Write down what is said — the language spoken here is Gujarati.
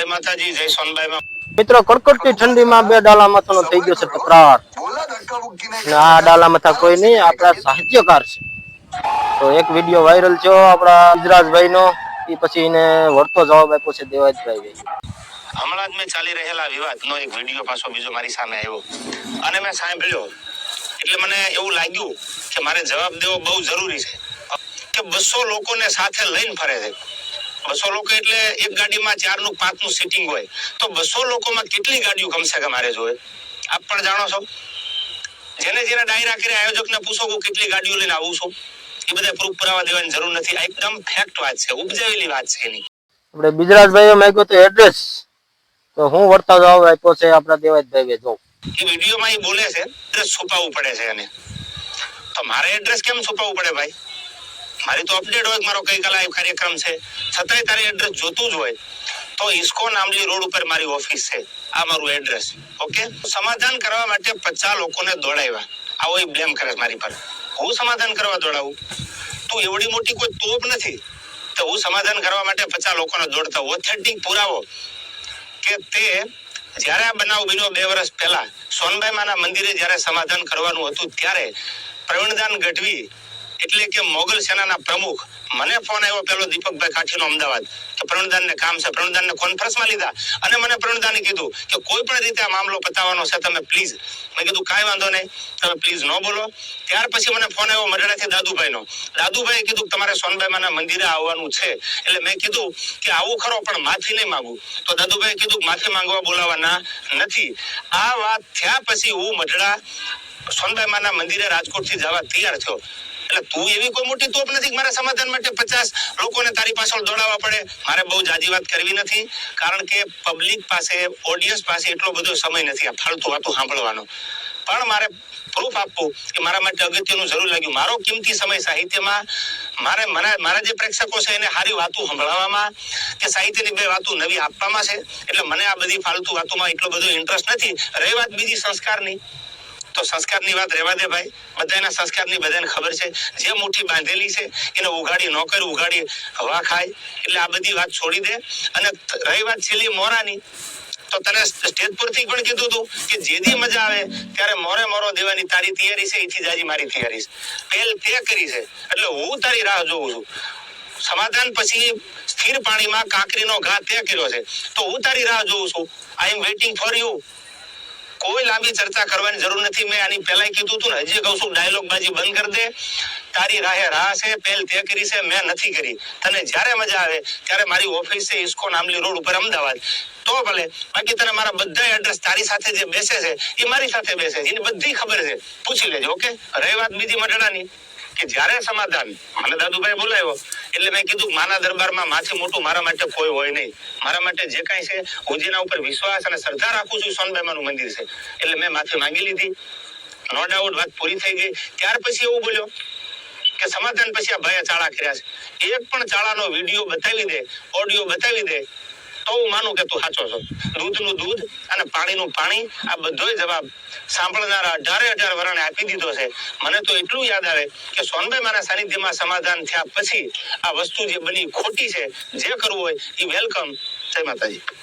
જય માતાજી જય સોનબાઈમાં. મિત્રો કડકડતી ઠંડીમાં બે ડાલા માથાનો થઈ ગયો છે તકરાર આ ડાલા માથા કોઈ નહીં આપણા સાહિત્યકાર છે. તો એક વીડિયો વાયરલ થયો આપણા ગુજરાતભાઈ નો એ પછી એને વળતો જવાબ આપ્યો છે દેવાજભાઈ હમણાં જ મેં ચાલી રહેલા વિવાદનો એક વીડિયો પાછો બીજો મારી સામે આવ્યો. અને મેં સાંભળ્યો. એટલે મને એવું લાગ્યું કે મારે જવાબ દેવો બહુ જરૂરી છે. કે બસો લોકોને સાથે લઈને ફરે છે. બસો લોકો એટલે એક ગાડીમાં ચારનું પાંચનું સીટિંગ હોય. તો બસો લોકોમાં કેટલી ગાડીઓ કમસે કમ મારે જોવે આપ પણ જાણો છો. જેને જેને ડાયરા કરી આયોજકને પૂછો કે કેટલી ગાડીઓ લઈને આવું છું એ બધા પ્રૂફ પુરાવા દેવાની જરૂર નથી. આ એકદમ ફેક્ટ વાત છે. ઉપજાવેલી વાત છે એની. આપણે ગુજરાતભાઈએ માગ્યો તો એડ્રેસ તો હું વળતા જવાબ આપ્યો છે આપણા દેવાજભાઈ જો. એ વિડીયોમાં એ બોલે છે એડ્રેસ છુપાવવું પડે છે એને. તો મારે એડ્રેસ કેમ છુપાવવું પડે ભાઈ? મારી તો અપડેટ હોય મારો ગઈકાલે આ કાર્યક્રમ છે? છતાંય તારે એડ્રેસ જોતું જ હોય. તો ઇસ્કોન આમલી રોડ ઉપર મારી ઓફિસ છે. આ મારું એડ્રેસ ઓકે સમાધાન કરવા માટે પચાસ લોકોને દોડાવ્યા. આવો બ્લેમ કરે મારી પર. હું સમાધાન કરવા દોડાવું? તું એવડી મોટી કોઈ તોપ નથી? તો હું સમાધાન કરવા માટે પચાસ લોકોને દોડતા ઓથેન્ટિક પુરાવો. કે તે જ્યારે આ બનાવ બન્યો બે વર્ષ પહેલા સોનભાઈ માના મંદિરે જ્યારે સમાધાન કરવાનું હતું, ત્યારે પ્રવીણદાન ગઢવી એટલે કે મોગલ સેનાના પ્રમુખ. મને ફોન આવ્યો પેલો દીપકભાઈ કાઠીનો અમદાવાદ. કે પ્રવીણદાનને કામ છે. પ્રવીણદાનને કોન્ફરન્સમાં લીધા. અને મને પ્રવીણદાને કીધું કે કોઈ પણ રીતે આ મામલો પતાવવાનો છે તમે પ્લીઝ મેં કીધું, કાંઈ વાંધો નહીં. તમે પ્લીઝ ન બોલો. ત્યાર પછી મને ફોન આવ્યો મઢડાથી દાદુભાઈનો. દાદુભાઈએ કીધું કે તમારે સોનબાઈ માના મંદિરે આવવાનું છે. એટલે મેં કીધું કે આવું ખરો, પણ માફી નહીં માંગુ. તો દાદુભાઈ કીધું માફી માંગવા બોલાવાના નથી. આ વાત થયા પછી હું મઢડા સોનબાઈ માના મંદિરે રાજકોટથી જવા તૈયાર થયો. એટલે તું એવી કોઈ મોટી તોપ નથી મારા સમાધાન માટે પચાસ લોકોને તારી પાછળ દોડાવવા પડે. મારે બહુ જાજી વાત કરવી નથી, કારણ કે પબ્લિક પાસે ઓડિયન્સ પાસે એટલો બધો સમય નથી. આ ફાલતુ વાતું સાંભળવાનો. પણ મારે પ્રૂફ આપવું કે મારા માટે અગત્યનું જરૂર લાગ્યું. મારો કિંમતી સમય સાહિત્યમાં, મારે મારા મારા જે પ્રેક્ષકો છે એને સારી વાતો સંભળાવવામાં કે સાહિત્યની બે વાતો નવી આપવામાં છે. એટલે મને આ બધી ફાલતુ વાતોમાં એટલો બધો ઇન્ટરેસ્ટ નથી. રહી વાત બીજી સંસ્કારની. તો સંસ્કારની વાત રહેવા દે ભાઈ. બધાના સંસ્કારની બધાને ખબર છે. જે મુઠ્ઠી બાંધેલી છે, એને ઉગાડી ન કરી ઉગાડી હવા ખાય. એટલે આ બધી વાત છોડી દે. અને રહી વાત છેલ્લી મોરાની. તો તને સ્ટેજ પરથી પણ કીધું હતું કે જેથી મજા આવે, ત્યારે મોરે મોરો દેવાની તારી તૈયારી છે, એથી જાજી મારી તૈયારી છે. પહેલ તે કરી છે. એટલે હું તારી રાહ જોઉં છું. સમાધાન પછી સ્થિર પાણીમાં કાંકરીનો ઘા તે કર્યો છે. તો હું તારી રાહ જોઉં છું. I am waiting for you કોઈ લાંબી ચર્ચા કરવાની જરૂર નથી. મેં આની પહેલા કીધું હતું ને, હજી કહું છું ડાયલોગ બાજી બંધ કરી દે. તારી રાહે રાહ છે પહેલ તે કરી છે, મેં નથી કરી. તને જ્યારે મજા આવે, ત્યારે મારી ઓફિસ છે ઇસ્કોન આમલી રોડ ઉપર, અમદાવાદ. તો ભલે, બાકી તને મારા બધા એડ્રેસ તારી સાથે જે બેસે છે, એ મારી સાથે બેસે છે, એની બધી ખબર છે. પૂછી લેજો, ઓકે? રહી વાત બીજી મટડાની કે જ્યારે સમાધાન, મને દાદુભાઈ બોલાવ્યો એટલે મેં કીધું, માના દરબારમાં માથે મોટું મારા માટે કોઈ હોય નહીં. મારા માટે જે કાંઈ છે હું જેના ઉપર વિશ્વાસ અને શ્રદ્ધા રાખું છું, સોનબાઈમાનું મંદિર છે. એટલે મેં માથે માંગી લીધી. નો ડાઉટ વાત પૂરી થઈ ગઈ. ત્યાર પછી એવું બોલ્યો કે સમાધાન પછી આ ભાઈએ ચાળા કર્યા છે. એક પણ ચાળાનો વીડિયો બતાવી દે, ઓડિયો બતાવી દે હું માનું કે તું સાચો છો. દૂધનું દૂધ અને પાણીનું પાણી, આ બધોય જવાબ સાંભળનારા અઢારે અઢાર વરણે આપી દીધો છે. મને તો એટલું યાદ આવે કે સોનભાઈ મારા સાનિધ્યમાં સમાધાન થયા પછી આ વસ્તુ જે બની ખોટી છે. જે કરવું હોય એ વેલકમ જય માતાજી.